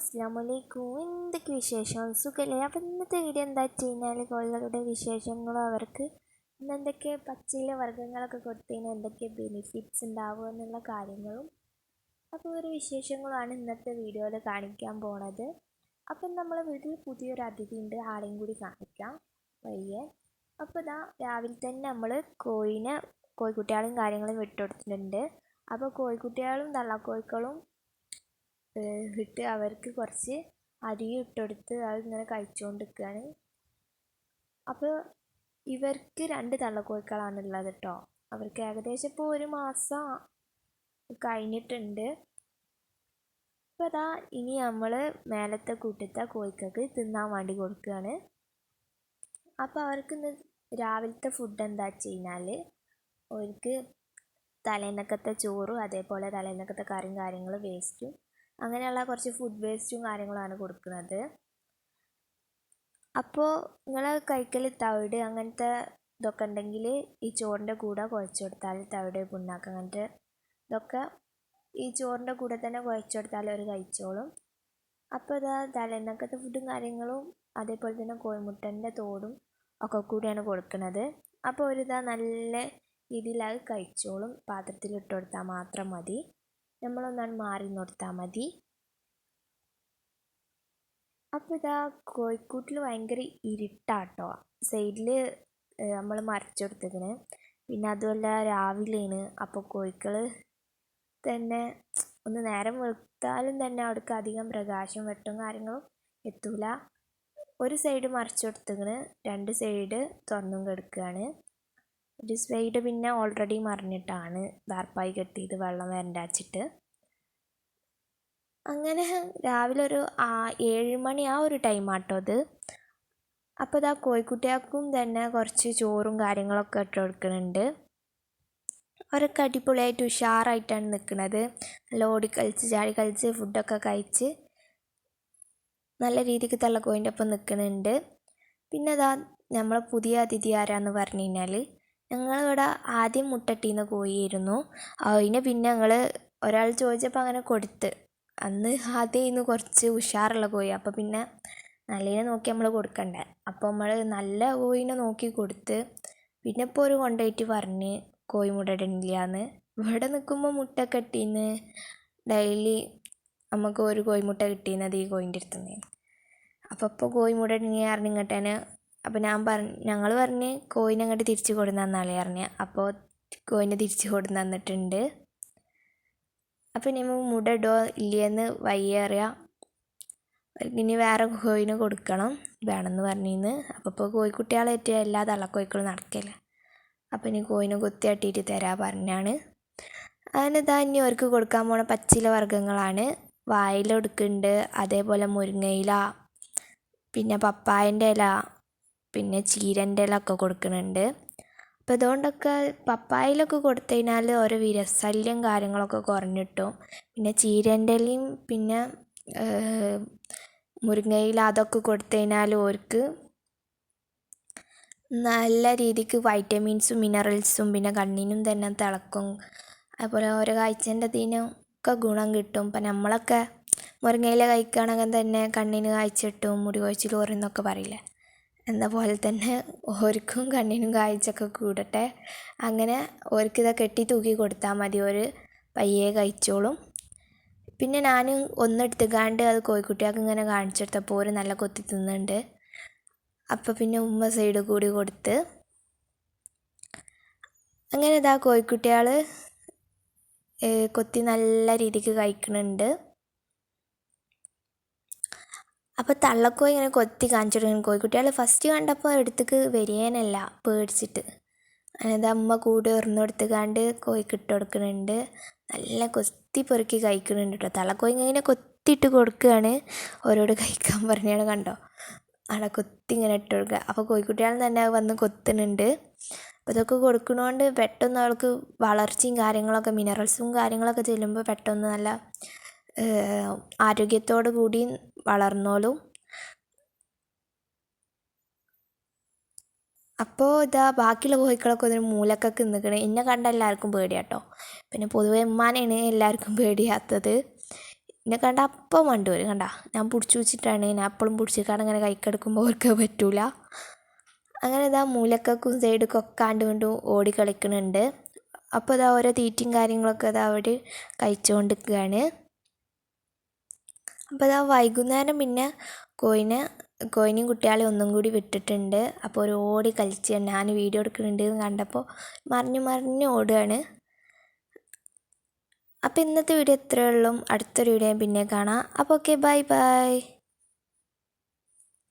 അസ്സാം എന്തൊക്കെ വിശേഷം? സുഖല്ലേ? അപ്പം ഇന്നത്തെ വീഡിയോ എന്താ വെച്ച് കഴിഞ്ഞാൽ കോഴികളുടെ വിശേഷങ്ങളും അവർക്ക് ഇന്ന് എന്തൊക്കെ പച്ചില വർഗങ്ങളൊക്കെ കൊടുത്തു എന്തൊക്കെ ബെനിഫിറ്റ്സ് ഉണ്ടാവുക എന്നുള്ള കാര്യങ്ങളും. അപ്പോൾ ഒരു വിശേഷങ്ങളാണ് ഇന്നത്തെ വീഡിയോയിൽ കാണിക്കാൻ പോണത്. അപ്പം നമ്മളെ വീട്ടിൽ പുതിയൊരു അതിഥി ഉണ്ട്. ആളെയും കൂടി കാണിക്കാം. വയ്യേ അപ്പോൾ ഇതാ രാവിലെ തന്നെ നമ്മൾ കോഴിനെ കോഴിക്കുട്ടികളും കാര്യങ്ങളും വിട്ടുകൊടുത്തിട്ടുണ്ട് അപ്പോൾ കോഴിക്കുട്ടികളും തള്ളക്കോഴിക്കളും ഇട്ട് അവർക്ക് കുറച്ച് അരി ഇട്ടുകൊടുത്ത് അതിങ്ങനെ കഴിച്ചുകൊണ്ടിരിക്കുകയാണ് അപ്പോൾ ഇവർക്ക് രണ്ട് തള്ളക്കോഴിക്കളാണ് ഉള്ളത് കേട്ടോ. അവർക്ക് ഏകദേശം ഇപ്പോൾ ഒരു മാസം കഴിഞ്ഞിട്ടുണ്ട്. അപ്പോൾ അതാ ഇനി നമ്മൾ മേലത്തെ കൂട്ടത്തെ കോഴിക്കൾക്ക് തിന്നാൻ വേണ്ടി കൊടുക്കുകയാണ്. അപ്പോൾ അവർക്ക് ഇന്ന് രാവിലത്തെ ഫുഡ് എന്താ വെച്ച് കഴിഞ്ഞാൽ അവർക്ക് തലേന്നക്കത്തെ ചോറും അതേപോലെ തലേന്നക്കത്തെ കറിയും കാര്യങ്ങളും വേസ്റ്റും അങ്ങനെയുള്ള കുറച്ച് ഫുഡ് വേസ്റ്റും കാര്യങ്ങളാണ് കൊടുക്കുന്നത്. അപ്പോൾ നിങ്ങൾ കഴിക്കൽ തവിട് അങ്ങനത്തെ ഇതൊക്കെ ഉണ്ടെങ്കിൽ ഈ ചോറിന്റെ കൂടെ കുഴച്ച് കൊടുത്താൽ തവിട് പുണ്ണാക്ക് അങ്ങനത്തെ ഇതൊക്കെ ഈ ചോറിന്റെ കൂടെ തന്നെ കുഴച്ച് കൊടുത്താൽ അവർ കഴിച്ചോളും. അപ്പോൾ ഇതാ തലേന്നക്കത്തെ ഫുഡും കാര്യങ്ങളും അതേപോലെ തന്നെ കോഴിമുട്ടന്റെ തോടും ഒക്കെ കൂടിയാണ് കൊടുക്കുന്നത്. അപ്പോൾ ഒരിതാ നല്ല രീതിയിൽ കഴിച്ചോളും. പാത്രത്തിൽ ഇട്ട് കൊടുത്താൽ മാത്രം മതി. നമ്മളൊന്നാണ് മാറി നിർത്താൽ മതി. അപ്പോൾ ഇതാ കോഴിക്കൂട്ടിൽ ഭയങ്കര ഇരുട്ടാട്ടോ. സൈഡിൽ നമ്മൾ മറിച്ചു കൊടുത്തതിന്. പിന്നെ അതുമല്ല രാവിലെയാണ്. അപ്പോൾ കോഴിക്കൾ തന്നെ ഒന്ന് നേരം വെളുത്താലും തന്നെ അവിടേക്ക് അധികം പ്രകാശം വെട്ടും കാര്യങ്ങളും എത്തൂല. ഒരു സൈഡ് മറിച്ചു കൊടുത്തതിന് രണ്ട് സൈഡ് തുറന്നും കിടക്കുകയാണ് ഒരു സൈഡ് പിന്നെ ഓൾറെഡി മറിഞ്ഞിട്ടാണ് ദാർപ്പായി കെട്ടിയത് വെള്ളം വരണ്ടാച്ചിട്ട്. അങ്ങനെ രാവിലെ ഒരു ആ ഏഴ് മണി ആ ഒരു ടൈം ആട്ടോ അത്. അപ്പോൾ ഇതാ കോഴിക്കുട്ടികൾക്കും തന്നെ കുറച്ച് ചോറും കാര്യങ്ങളൊക്കെ ഇട്ട് കൊടുക്കുന്നുണ്ട്. അവരൊക്കെ അടിപൊളിയായിട്ട് ഉഷാറായിട്ടാണ് നിൽക്കുന്നത്. നല്ല ഓടിക്കളിച്ച് ചാടി കളിച്ച് ഫുഡൊക്കെ കഴിച്ച് നല്ല രീതിക്ക് തള്ളക്കോയിന്റെ ഒപ്പം നിൽക്കുന്നുണ്ട്. പിന്നെ അതാ നമ്മളെ പുതിയ അതിഥി ആരാന്ന് പറഞ്ഞു കഴിഞ്ഞാൽ ഞങ്ങളിവിടെ ആദ്യം മുട്ടട്ടീന്ന് കോഴിയായിരുന്നു അതിന് പിന്നെ ഞങ്ങൾ ഒരാൾ ചോദിച്ചപ്പോൾ അങ്ങനെ കൊടുത്ത്. അന്ന് ആദ്യം ഇന്ന് കുറച്ച് ഉഷാറുള്ള കോഴി. അപ്പോൾ പിന്നെ നല്ലതിനെ നോക്കി നമ്മൾ കൊടുക്കണ്ടേ. അപ്പോൾ നമ്മൾ നല്ല കോഴിനെ നോക്കി കൊടുത്ത് പിന്നെ ഇപ്പോൾ ഒരു കൊണ്ടുപോയിട്ട് പറഞ്ഞ് കോഴി മുട്ട ഇവിടെ നിൽക്കുമ്പോൾ മുട്ട കെട്ടിന്ന് ഡെയിലി നമുക്ക് ഒരു കോഴിമുട്ട കിട്ടിയിരുന്നത് ഈ കോഴിന്റെ അടുത്തുനിന്ന് അപ്പോൾ ഇപ്പോൾ കോഴിമുട്ട ഇടണി അറിഞ്ഞിങ്ങട്ടേന് അപ്പോൾ ഞാൻ പറഞ്ഞ് ഞങ്ങൾ പറഞ്ഞ് കോയിൻ അങ്ങോട്ട് തിരിച്ച് കൊടുന്ന് തന്നാളെ അപ്പോൾ കോയിനെ തിരിച്ച് കൊടുന്ന് തന്നിട്ടുണ്ട്. അപ്പോൾ ഇനി മുട ഇല്ലയെന്ന് വയ്യേറിയ ഇനി വേറെ കോയിന് കൊടുക്കണം വേണമെന്ന് പറഞ്ഞിന്ന്. അപ്പോൾ ഇപ്പോൾ കോഴിക്കുട്ടികളേറ്റ് എല്ലാ തള്ളക്കോയ്ക്കളും നടക്കില്ല. അപ്പോൾ ഇനി കോയിനെ കുത്തിയാട്ടിയിട്ട് തരാ പറഞ്ഞാണ്. അതിനിതാ ഇനി അവർക്ക് കൊടുക്കാൻ പോണ പച്ചില വർഗങ്ങളാണ്. വായില കൊടുക്കുന്നുണ്ട് അതേപോലെ മുരിങ്ങയില പിന്നെ പപ്പായന്റെ ഇല പിന്നെ ചീരന്റെ ഇല കൊടുക്കുന്നുണ്ട്. അപ്പോൾ അതുകൊണ്ടൊക്കെ പപ്പായയിലൊക്കെ കൊടുത്തു കഴിഞ്ഞാൽ ഓരോ വിരശല്യം കാര്യങ്ങളൊക്കെ കുറഞ്ഞിട്ടും. പിന്നെ ചീരന്റെ ഇലയും പിന്നെ മുരിങ്ങയില അതൊക്കെ കൊടുത്തു കഴിഞ്ഞാൽ ഓർക്ക് നല്ല രീതിക്ക് വൈറ്റമിൻസും മിനറൽസും പിന്നെ കണ്ണിനും തന്നെ തിളക്കും. അതുപോലെ ഓരോ കാഴ്ചന്റെ ഇതിനൊക്കെ ഗുണം കിട്ടും. ഇപ്പം നമ്മളൊക്കെ മുരിങ്ങയില കഴിക്കുകയാണെങ്കിൽ തന്നെ കണ്ണിന് കാഴ്ച കിട്ടും മുടി കൊഴിച്ചിൽ കുറയുന്നൊക്കെ പറയില്ലേ? എന്ന പോലെ തന്നെ ഓർക്കും കണ്ണിനും കാഴ്ചയൊക്കെ കൂടട്ടെ. അങ്ങനെ ഓർക്കിത് കെട്ടി തൂക്കി കൊടുത്താൽ മതി. ഒരു പയ്യെ കഴിച്ചോളും. പിന്നെ ഞാൻ ഒന്നെടുത്തുകാണ്ട് അത് കോഴിക്കുട്ടികൾക്ക് ഇങ്ങനെ കാണിച്ചെടുത്തപ്പോൾ ഒരു നല്ല കൊത്തി തിന്നുന്നുണ്ട്. അപ്പോൾ പിന്നെ ഉമ്മ സൈഡ് കൂടി കൊടുത്ത്. അങ്ങനെ ഇതാ കോഴിക്കുട്ടികൾ കൊത്തി നല്ല രീതിക്ക് കഴിക്കുന്നുണ്ട് അപ്പോൾ തള്ളക്കോ ഇങ്ങനെ കൊത്തി കാണിച്ചിട്ടുണ്ട് കോഴിക്കുട്ടികൾ ഫസ്റ്റ് കണ്ടപ്പോൾ എടുത്തേക്ക് വരികേനല്ല പേടിച്ചിട്ട്. അതായത് അമ്മ കൂടെ എറിഞ്ഞെടുത്ത് കണ്ട് കോഴിക്ക് ഇട്ട് കൊടുക്കുന്നുണ്ട്. നല്ല കൊത്തി പെറുക്കി കഴിക്കുന്നുണ്ട് കേട്ടോ തള്ളക്കോ ഇങ്ങനെ കൊത്തിയിട്ട് കൊടുക്കുകയാണ്. ഓരോട് കഴിക്കാൻ പറഞ്ഞാണ് കണ്ടോ? അവിടെ കൊത്തി ഇങ്ങനെ ഇട്ട് കൊടുക്കുക. അപ്പോൾ കോഴിക്കുട്ടികൾ തന്നെ വന്ന് കൊത്തുന്നുണ്ട്. അപ്പോൾ ഇതൊക്കെ കൊടുക്കണോണ്ട് പെട്ടെന്ന് അവൾക്ക് വളർച്ചയും കാര്യങ്ങളൊക്കെ മിനറൽസും കാര്യങ്ങളൊക്കെ ചെല്ലുമ്പോൾ പെട്ടെന്ന് നല്ല ആരോഗ്യത്തോടു കൂടി വളർന്നോളും. അപ്പോൾ ഇതാ ബാക്കിയുള്ള കോഴികളൊക്കെ ഒരു മൂലക്കൊക്കെ നിൽക്കണേ. എന്നെ കണ്ട എല്ലാവർക്കും പേടിയാട്ടോ. പിന്നെ പൊതുവെ ഉമ്മാനെയാണ് എല്ലാവർക്കും പേടിയാത്തത്. എന്നെ കണ്ട അപ്പം വണ്ടി വരും. കണ്ട? ഞാൻ പിടിച്ചു വെച്ചിട്ടാണ്. ഞാൻ അപ്പോഴും പിടിച്ചിട്ടാണ് അങ്ങനെ കൈക്കെടുക്കുമ്പോൾ അവർക്ക് പറ്റൂല. അങ്ങനെ ഇതാ മൂലക്കും സൈഡൊക്കെ ആണ്ട് കൊണ്ടും ഓടി കളിക്കുന്നുണ്ട് അപ്പോൾ ഇതാ ഓരോ തീറ്റയും കാര്യങ്ങളൊക്കെ ഇതാ അവർ കഴിച്ചുകൊണ്ടിരിക്കുകയാണ്. അപ്പോൾ അതാ വൈകുന്നേരം പിന്നെ കോയിനെ കോയിനെയും കുട്ടികളെ ഒന്നും കൂടി വിട്ടിട്ടുണ്ട്. അപ്പോൾ ഒരു ഓടി കളിച്ച് ഞാൻ വീഡിയോ എടുക്കുന്നുണ്ട് എന്ന് കണ്ടപ്പോൾ മറിഞ്ഞ് മറിഞ്ഞ് ഓടുകയാണ് അപ്പോൾ ഇന്നത്തെ വീഡിയോ ഇത്രയേ ഉള്ളൂ. അടുത്തൊരു വീഡിയോ പിന്നെ കാണാം. അപ്പോൾ ഓക്കെ ബൈ ബൈ